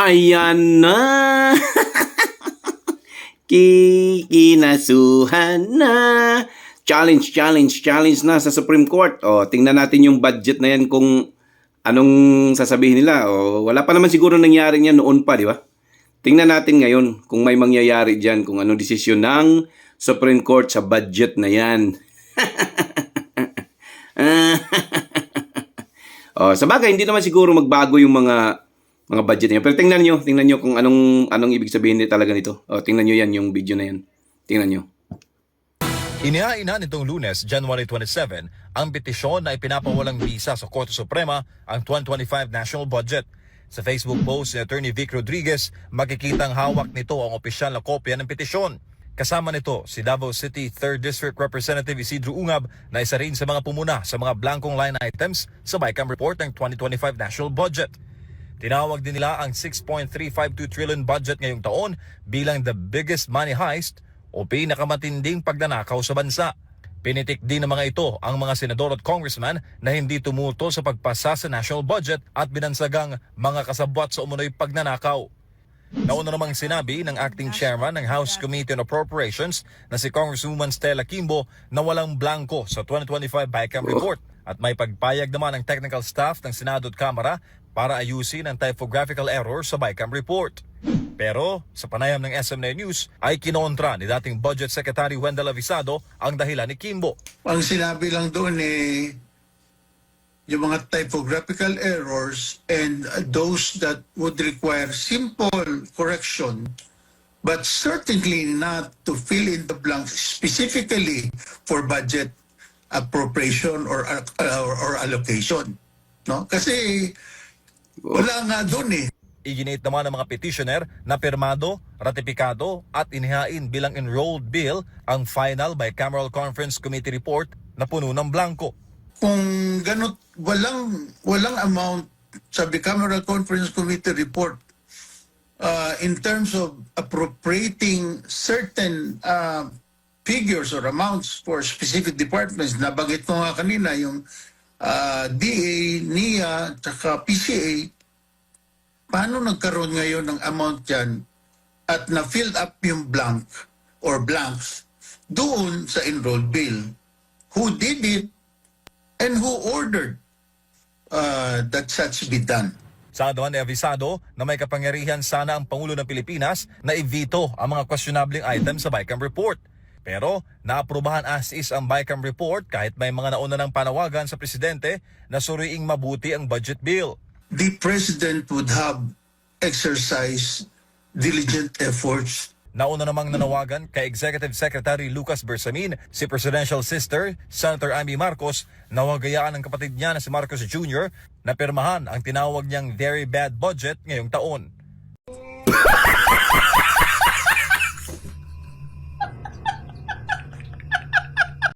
Ayan na! Kikinasuhan na! Challenge, challenge, challenge na sa Supreme Court. O, tingnan natin yung budget na yan kung anong sasabihin nila. O, wala pa naman siguro nangyari niyan noon pa, di ba? Tingnan natin ngayon kung may mangyayari dyan, kung anong desisyon ng Supreme Court sa budget na yan. oh, sa bagay, hindi naman siguro magbago yung mga mga budget niya. Pero tingnan nyo, tingnan nyo kung anong anong ibig sabihin nito talaga nito. Oh, tingnan nyo yan, yung video na yan. Tingnan nyo. Inihaina nitong lunes, January 27, ang petisyon na ipinapawalang bisa sa Korte Suprema ang 2025 national budget. Sa Facebook post ni Attorney Vic Rodriguez, makikitang hawak nito ang opisyal na kopya ng petisyon. Kasama nito si Davao City 3rd District Representative Isidro Ungab na isa rin sa mga pumuna sa mga blankong line items sa BICAM report ng 2025 national budget. Tinawag din nila ang 6.352 trillion budget ngayong taon bilang the biggest money heist o pinakamatinding pagnanakaw sa bansa. Pinitik din ng mga ito ang mga senador at congressman na hindi tumutol sa pagpasa sa national budget at binansagang mga kasabwat sa umunoy pagnanakaw. Nauna namang sinabi ng acting chairman ng House Committee on Appropriations na si Congresswoman Stella Kimbo na walang blanco sa 2025 BICAM report at may pagpayag naman ng technical staff ng Senado at Kamara para ayusin ang typographical error sa BICAM report. Pero sa panayam ng SMN News ay kinontra ni dating Budget Secretary Wendell Avisado ang dahilan ni Kimbo. Ang sinabi lang doon eh, yung mga typographical errors and those that would require simple correction, but certainly not to fill in the blanks specifically for budget appropriation or, uh, or, or allocation. No? Kasi wala nga doon eh. Iginate naman ng mga petitioner na pirmado, ratipikado at inihain bilang enrolled bill ang final bicameral conference committee report na puno ng blanco. Kung ganot walang walang amount sa bicameral conference committee report uh, in terms of appropriating certain uh, figures or amounts for specific departments nabanggit ko nga kanina yung uh, DA, NIA, tsaka PCA paano nagkaroon ngayon ng amount yan at na-filled up yung blank or blanks doon sa enrolled bill? Who did it and who ordered uh, that such be done. Sa ni Avisado na may kapangyarihan sana ang Pangulo ng Pilipinas na i-veto ang mga questionabling items sa BICAM report. Pero naaprubahan as is ang BICAM report kahit may mga nauna ng panawagan sa presidente na suriing mabuti ang budget bill. The president would have exercised diligent efforts Nauna namang nanawagan kay Executive Secretary Lucas Bersamin, si Presidential Sister, Senator Amy Marcos, na huwag gayaan ng kapatid niya na si Marcos Jr. na pirmahan ang tinawag niyang very bad budget ngayong taon.